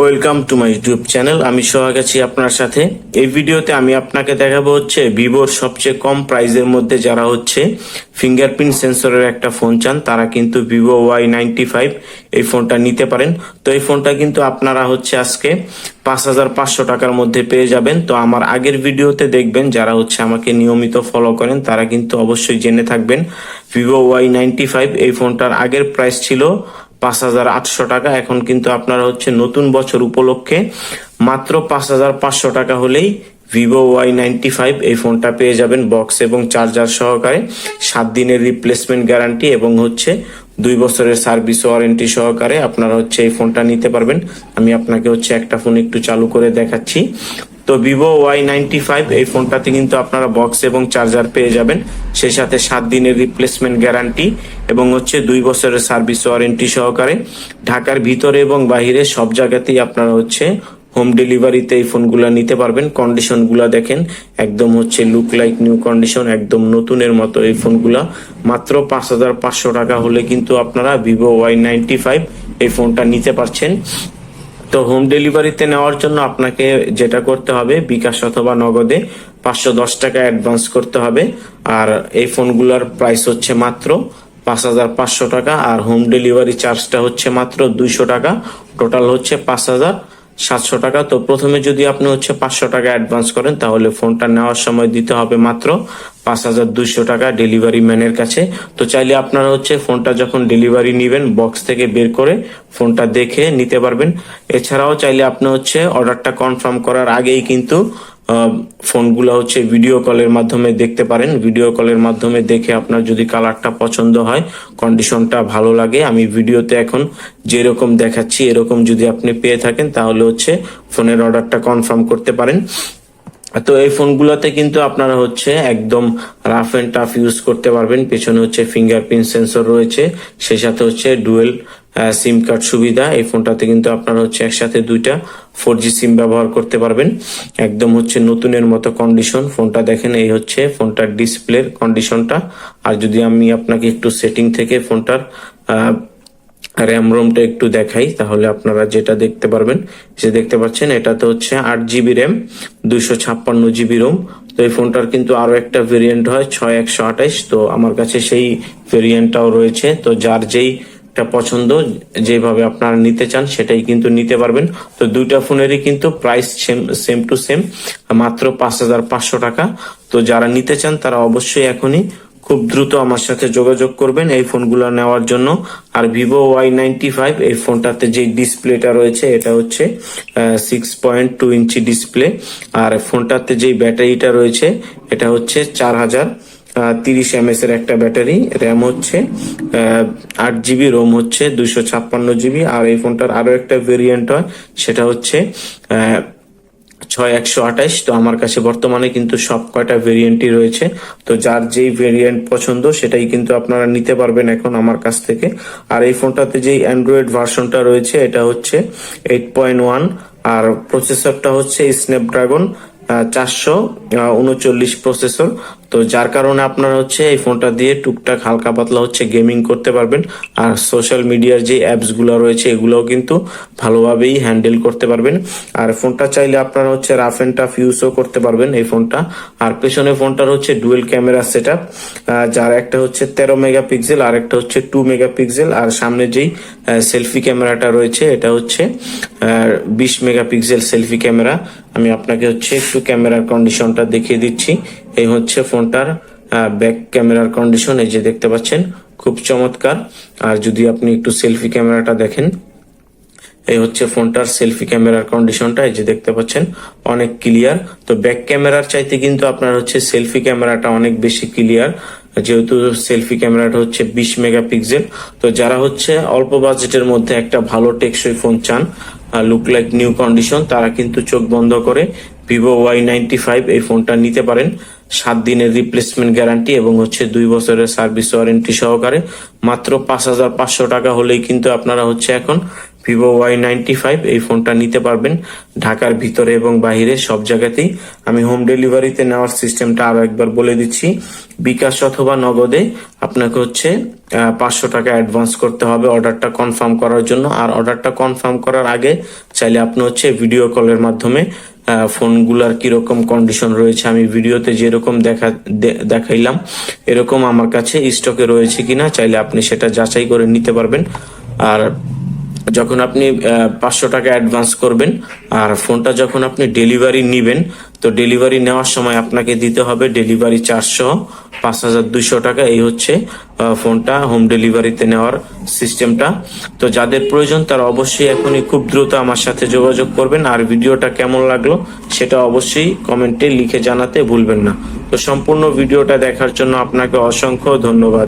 Welcome to my YouTube channel. আমি সোহাগ আছি আপনার সাথে। এই ভিডিওতে আমি আপনাকে দেখাবো হচ্ছে ভিভোর সবচেয়ে কম প্রাইজের মধ্যে যারা হচ্ছে ফিঙ্গারপ্রিন্ট সেন্সরের একটা ফোন চান, তারা কিন্তু ভিভো ওয়াই নাইনটি ফাইভ এই ফোনটা নিতে পারেন। তো এই ফোনটা কিন্তু আপনারা হচ্ছে আজকে পাঁচ হাজার পাঁচশো টাকার মধ্যে পেয়ে যাবেন। তো আমার আগের ভিডিওতে দেখবেন, যারা হচ্ছে আমাকে নিয়মিত ফলো করেন, তারা কিন্তু অবশ্যই জেনে থাকবেন। ভিভো ওয়াই নাইনটি ফাইভ এই ফোনটার আগের প্রাইস ছিল পাঁচ হাজার আটশো টাকা। এখন কিন্তু আপনারা হচ্ছে নতুন বছর উপলক্ষে মাত্র পাঁচ হাজার পাঁচশো টাকা হলেই ভিভো ওয়াই নাইনটি ফাইভ এই ফোনটা পেয়ে যাবেন বক্স এবং চার্জার সহকারে। সাত দিনের রিপ্লেসমেন্ট গ্যারান্টি এবং হচ্ছে দুই বছরের সার্ভিস ওয়ারেন্টি সহকারে আপনারা হচ্ছে এই ফোনটা নিতে পারবেন। আমি আপনাকে হচ্ছে একটা ফোন একটু চালু করে দেখাচ্ছি। তো ভিভো ওয়াই নাইনটি ফাইভ এই ফোনটাতে কিন্তু আপনারা বক্স এবং চার্জার পেয়ে যাবেন। সেই সাথে সাত দিনের রিপ্লেসমেন্ট গ্যারান্টি এবং হচ্ছে দুই বছরের সার্ভিস ওয়ারেন্টি সহকারে। ঢাকার ভিতরে এবং বাহিরে সব জায়গাতেই আপনারা হচ্ছে হোম ডেলিভারিতে এই ফোনগুলো নিতে পারবেন। কন্ডিশনগুলো দেখেন, একদম হচ্ছে লুক লাইক নিউ কন্ডিশন একদম নতুনের মতো এই ফোনগুলা। মাত্র পাঁচ হাজার পাঁচশো টাকা হলে কিন্তু আপনারা ভিভো ওয়াই নাইনটি ফাইভ এই ফোনটা নিতে পারছেন। তো হোম ডেলিভারিতে নেওয়ার জন্য আপনাকে যেটা করতে হবে, বিকাশ অথবা নগদে পাঁচশো দশ টাকা অ্যাডভান্স করতে হবে। আর এই ফোনগুলোর প্রাইস হচ্ছে মাত্র পাঁচ হাজার পাঁচশো টাকা, আর হোম ডেলিভারি চার্জটা হচ্ছে মাত্র দুইশো টাকা। টোটাল হচ্ছে পাঁচ হাজার সাতশো টাকা। তো প্রথমে যদি আপনি হচ্ছে পাঁচশো টাকা অ্যাডভান্স করেন, তাহলে ফোনটা নেওয়ার সময় দিতে হবে মাত্র পাঁচ হাজার দুইশো টাকা ডেলিভারি ম্যানের কাছে। তো চাইলে আপনারা হচ্ছে ফোনটা যখন ডেলিভারি নেবেন বক্স থেকে বের করে ফোনটা দেখে নিতে পারবেন। এছাড়াও চাইলে আপনি হচ্ছে অর্ডারটা কনফার্ম করার আগেই কিন্তু ফোনগুলো হচ্ছে ভিডিও কলের মাধ্যমে দেখতে পারেন। ভিডিও কলের মাধ্যমে দেখে আপনার যদি কালারটা পছন্দ হয় কন্ডিশনটা ভালো লাগে, আমি ভিডিওতে এখন যেরকম দেখাচ্ছি, এরকম যদি আপনি পেয়ে থাকেন, তাহলে হচ্ছে ফোনের অর্ডারটা কনফার্ম করতে পারেন। তো এই ফোনগুলোতে কিন্তু আপনারা হচ্ছে একদম রাফ এন্ড টাফ ইউজ করতে পারবেন। পেছনে হচ্ছে ফিঙ্গারপ্রিন্ট সেন্সর রয়েছে সেই সাথে হচ্ছে ডুয়েল সিম কার্ড সুবিধা। এই ফোনটাতে কিন্তু আপনারা হচ্ছে একসাথে দুইটা ফোর জি সিম ব্যবহার করতে পারবেন। একদম হচ্ছে নতুনের মতো কন্ডিশন ফোনটা দেখেন, এই হচ্ছে ফোনটার ডিসপ্লের কন্ডিশনটা আর যদি আমি আপনাকে একটু সেটিং থেকে ফোনটার র্যাম রোমটা একটু দেখাই, তাহলে আপনারা যেটা দেখতে পারবেন। যে দেখতে পাচ্ছেন, এটাতে হচ্ছে আট জিবি র্যাম, দুইশো ছাপ্পান্ন জিবি রোম তো এই ফোনটার কিন্তু আরও একটা ভেরিয়েন্ট হয়, ছয় একশো আঠাইশ তো আমার কাছে সেই ভেরিয়েন্টটাও রয়েছে। তো যার যেই পছন্দ, যেভাবে আপনারা নিতে চান, সেটাই কিন্তু নিতে পারবেন। তো দুইটা ফোনেরই কিন্তু price same same to same মাত্র পাঁচ হাজার পাঁচশো টাকা। তো যারা নিতে চান, তারা অবশ্যই এখনই খুব দ্রুত আমার সাথে যোগাযোগ করবেন এই ফোনগুলো নেওয়ার জন্য। আর ভিভো ওয়াই নাইনটি ফাইভ, এই ফোনটাতে যে ডিসপ্লেটা রয়েছে, এটা হচ্ছে six point two inch display আর ফোনটাতে যে ব্যাটারিটা রয়েছে, এটা হচ্ছে চার হাজার তিরিশ এমএস এর একটা ব্যাটারি। র্যাম হচ্ছে আট জিবি রোম হচ্ছে দুশো ছাপ্পান্ন জিবি আর এই ফোনটার আরও একটা ভেরিয়েন্ট হয়, সেটা হচ্ছে ছয় একশো আঠাশ, তো আমার কাছে বর্তমানে কিন্তু সব কয়টা ভেরিয়েন্টই রয়েছে। তো যার যেই ভেরিয়েন্ট পছন্দ, সেটাই কিন্তু আপনারা নিতে পারবেন এখন আমার কাছ থেকে। আর এই ফোনটাতে যেই অ্যান্ড্রয়েড ভার্সনটা রয়েছে, এটা হচ্ছে এইট পয়েন্ট ওয়ান আর প্রসেসরটা হচ্ছে স্ন্যাপড্রাগন চারশো উনচল্লিশ প্রসেসর তো যার কারণে আপনারা হচ্ছে এই ফোনটা দিয়ে টুকটাক হালকা পাতলা হচ্ছে গেমিং করতে পারবেন। আর সোশ্যাল মিডিয়ার যে অ্যাপসগুলো রয়েছে, এগুলোও কিন্তু ভালোভাবেই হ্যান্ডেল করতে পারবেন। আর ফোনটা চাইলে আপনারা হচ্ছে রাফ এন্ড টাফ ইউজও করতে পারবেন এই ফোনটা। আর পেছনে ফোনটার হচ্ছে ডুয়েল ক্যামেরা সেট যার একটা হচ্ছে তেরো মেগাপিক্সেল আর একটা হচ্ছে টু মেগাপিক্সেল আর সামনে যেই সেলফি ক্যামেরাটা রয়েছে, এটা হচ্ছে বিশ মেগাপিক্সেল সেলফি ক্যামেরা আমি আপনাকে হচ্ছে একটু ক্যামেরার কন্ডিশনটা দেখিয়ে দিচ্ছি। এই হচ্ছে ফোনটার ব্যাক ক্যামেরার কন্ডিশন এই যে দেখতে পাচ্ছেন, খুব চমৎকার। আর যদি আপনি একটু সেলফি ক্যামেরাটা দেখেন, এই হচ্ছে ফোনটার সেলফি ক্যামেরার কন্ডিশনটা এই যে দেখতে পাচ্ছেন, অনেক ক্লিয়ার তো ব্যাক ক্যামেরার চাইতে কিন্তু আপনার হচ্ছে সেলফি ক্যামেরাটা অনেক বেশি ক্লিয়ার যেহেতু সেলফি ক্যামেরাটা হচ্ছে বিশ মেগাপিক্সেল তো যারা হচ্ছে অল্প বাজেটের মধ্যে একটা ভালো টেকসই ফোন চান লুক লাইক নিউ কন্ডিশন তারা কিন্তু চোখ বন্ধ করে ভিভো ওয়াই নাইনটি ফাইভ এই ফোনটা নিতে পারেন। সাত দিনের রিপ্লেসমেন্ট গ্যারান্টি এবং হচ্ছে দুই বছরের সার্ভিস ওয়ারেন্টি সহকারে মাত্র পাঁচ হাজার পাঁচশো টাকা হলেই কিন্তু আপনারা হচ্ছে এখন ভিভো ওয়াই নাইনটি ফাইভ এই ফোনটা নিতে পারবেন ঢাকার ভিতরে এবং বাইরে সব জায়গাতেই। আমি হোম ডেলিভারিতে নেওয়ার সিস্টেমটা আরও একবার বলে দিচ্ছি। বিকাশ অথবা নগদে আপনাকে হচ্ছে পাঁচশো টাকা অ্যাডভান্স করতে হবে অর্ডারটা কনফার্ম করার জন্য। আর অর্ডারটা কনফার্ম করার আগে চাইলে আপনি হচ্ছে ভিডিও কলের মাধ্যমে ফোনগুলার কীরকম কন্ডিশন রয়েছে, আমি ভিডিওতে যেরকম দেখা দেখাইলাম, এরকম আমার কাছে স্টকে রয়েছে কিনা, চাইলে আপনি সেটা যাচাই করে নিতে পারবেন। আর যখন আপনি পাঁচশো টাকা অ্যাডভান্স করবেন, আর ফোনটা যখন আপনি ডেলিভারি নেবেন, তো ডেলিভারি নেওয়ার সময় আপনাকে দিতে হবে ডেলিভারি চারশো পাঁচ হাজার দুইশো টাকা। এই হচ্ছে ফোনটা হোম ডেলিভারিতে নেওয়ার সিস্টেমটা তো যাদের প্রয়োজন, তারা অবশ্যই এখনই খুব দ্রুত আমার সাথে যোগাযোগ করবেন। আর ভিডিওটা কেমন লাগল, সেটা অবশ্যই কমেন্টে লিখে জানাতে ভুলবেন না। তো সম্পূর্ণ ভিডিওটা দেখার জন্য আপনাকে অসংখ্য ধন্যবাদ।